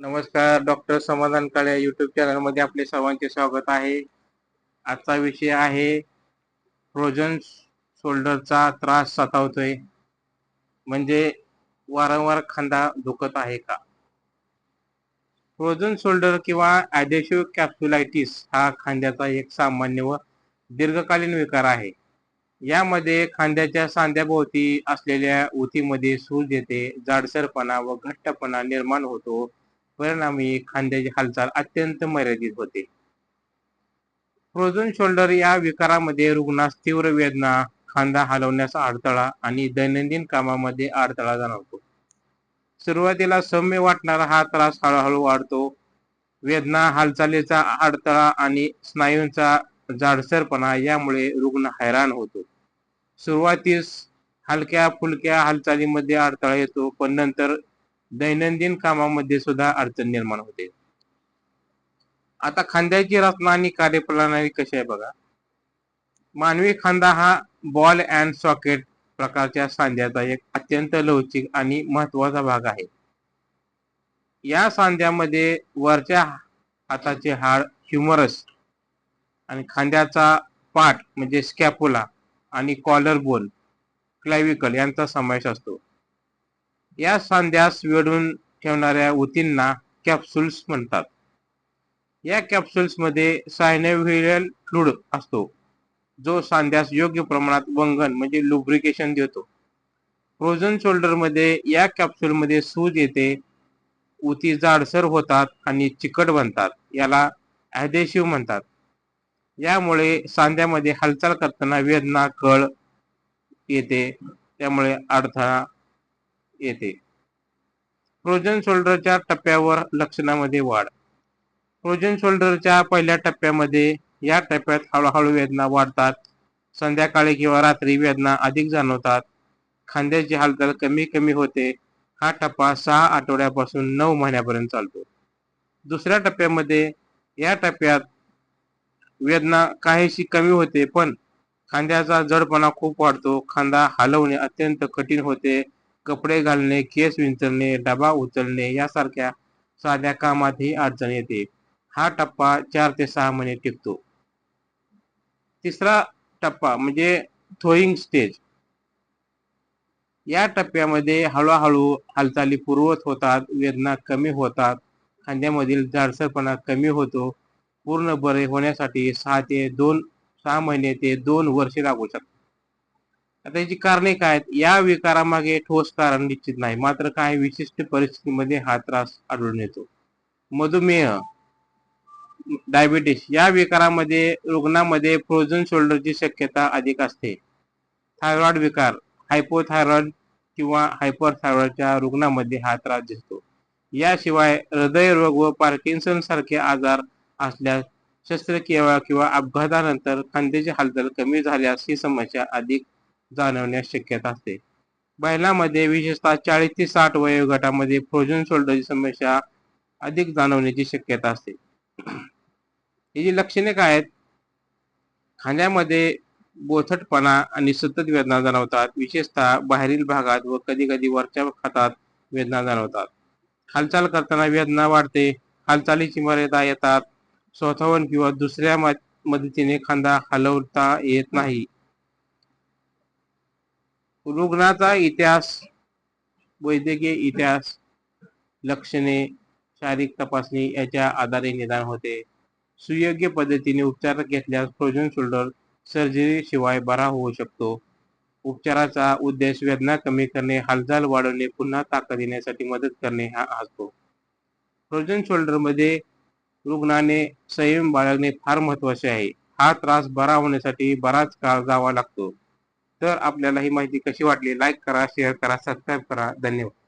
नमस्कार डॉक्टर समाधान काळे युट्यूब चॅनलमध्ये आपले सर्वांचे स्वागत आहे. आजचा विषय आहे फ्रोजन शोल्डरचा त्रास सतावतोय. म्हणजे वारंवार खांदा दुखत आहे का? फ्रोझन शोल्डर किंवा ॲडेशिव्ह कॅप्सुलायटिस हा खांद्याचा एक सामान्य व दीर्घकालीन विकार आहे. यामध्ये खांद्याच्या सांध्याभोवती असलेल्या उतीमध्ये सूज येते जाडसरपणा व घट्टपणा निर्माण होतो. परिणामी खांद्याची हालचाल अत्यंत मर्यादित होते. फ्रोझन शोल्डर या विकारामध्ये रुग्णास तीव्र वेदना खांदा हलवण्यास अडथळा आणि दैनंदिन कामामध्ये अडथळा जाणवतो. सुरुवातीला सौम्य वाटणारा हा त्रास हळूहळू वाढतो. वेदना हालचालीचा अडथळा आणि स्नायूंचा जाडसरपणा यामुळे रुग्ण हैराण होतो. सुरुवातीस हलक्या फुलक्या हालचालीमध्ये अडथळा येतो पण नंतर दैनंदिन कामामध्ये सुद्धा अडचण निर्माण होते. आता खांद्याची रचना आणि कार्यप्रणाली कशी आहे बघा. मानवी खांदा हा बॉल अँड सॉकेट प्रकारच्या सांध्याचा एक अत्यंत लवचिक आणि महत्त्वाचा भाग आहे. या सांध्यामध्ये वरच्या हाताचे हाड ह्युमरस आणि खांद्याचा पाठ म्हणजे स्कॅपुला आणि कॉलर बोन क्लॅविकल यांचा समावेश असतो. या सांध्यास वेढून ठेवणाऱ्या ऊतींना कॅप्सुल्स म्हणतात. या कॅप्सुल्समध्ये मध्ये सायनोव्हियल फ्लूड असतो जो सांध्यास योग्य प्रमाणात वंगन म्हणजे लुब्रिकेशन देतो. फ्रोझन शोल्डरमध्ये या कॅप्सूलमध्ये सूज येते उती जाडसर होतात आणि चिकट बनतात याला ॲदेशिव म्हणतात. यामुळे सांध्यामध्ये हालचाल करताना वेदना कळ येते त्यामुळे अडथळा येते. फ्रोजन शोल्डरच्या टप्प्यावर लक्षणामध्ये वाढ. फ्रोजन शोल्डरच्या पहिल्या टप्प्यामध्ये या टप्प्यात हळूहळू वेदना वाढतात. संध्याकाळी किंवा रात्री वेदना अधिक जाणवतात. खांद्याची हालचाल कमी कमी होते. हा टप्पा सहा आठवड्यापासून नऊ महिन्यापर्यंत चालतो. दुसऱ्या टप्प्यामध्ये या टप्प्यात वेदना काहीशी कमी होते पण खांद्याचा जडपणा खूप वाढतो. खांदा हलवणे अत्यंत कठीण होते. कपडे घालणे केस विंचरणे डबा उचलणे यासारख्या साध्या कामातही अडचण येते. हा टप्पा चार ते सहा महिने टिकतो. तिसरा टप्पा म्हणजे थ्रोईंग स्टेज या टप्प्यामध्ये हळूहळू हालचाली पूर्वत होतात वेदना कमी होतात खांद्यामधील जाडसरपणा कमी होतो. पूर्ण बरे होण्यासाठी सहा ते दोन सहा महिने ते दोन वर्षे लागू शकतात. आता याची कारणे काय आहेत? या विकारामागे ठोस कारण निश्चित नाही. मात्र काही विशिष्ट परिस्थितीमध्ये हा त्रास आढळून येतो. मधुमेह डायबिटीस या विकारामध्ये रुग्णामध्ये फ्रोझन शोल्डरची शक्यता अधिक असते. थायरॉइड विकार हायपोथायरॉइड किंवा हायपरथायरॉइडच्या रुग्णामध्ये हा त्रास दिसतो. याशिवाय हृदयरोग व पार्किन्सन सारखे आजार असल्यास शस्त्रक्रिया किंवा अपघातानंतर खांद्याची हालचाल कमी झाल्यास ही समस्या अधिक जाणवण्यास शक्यता असते. बैलामध्ये विशेषतः चाळीस ते साठ वयोगटामध्ये फ्रोजन शोल्डरची समस्या अधिक जाणवण्याची शक्यता असते. ही लक्षणे काय आहेत? खांद्यामध्ये बोथटपणा आणि सतत वेदना जाणवतात. विशेषतः बाहेरील भागात व कधी कधी वरच्या खातात वेदना जाणवतात. हालचाल करताना वेदना वाढते. हालचालीची मर्यादा येतात. स्वतःहून किंवा दुसऱ्या मदतीने खांदा हलवता येत नाही. रुग्णाचा इतिहास वैद्यकीय इतिहास लक्षणे शारीरिक तपासणी याच्या आधारे निदान होते. सुयोग्य पद्धतीने उपचार घेतल्यास फ्रोजन शोल्डर सर्जरी शिवाय बरा होऊ शकतो. उपचाराचा उद्देश वेदना कमी करणे हालचाल वाढवणे पुन्हा ताकद येण्यासाठी मदत करणे हा असतो. फ्रोजन शोल्डरमध्ये रुग्णाने संयम बाळगणे फार महत्त्वाचे आहे. हा त्रास बरा होण्यासाठी बराच काळ जावा लागतो. तर आपल्याला ही माहिती कशी वाटली? लाईक करा शेअर करा सबस्क्राईब करा. धन्यवाद.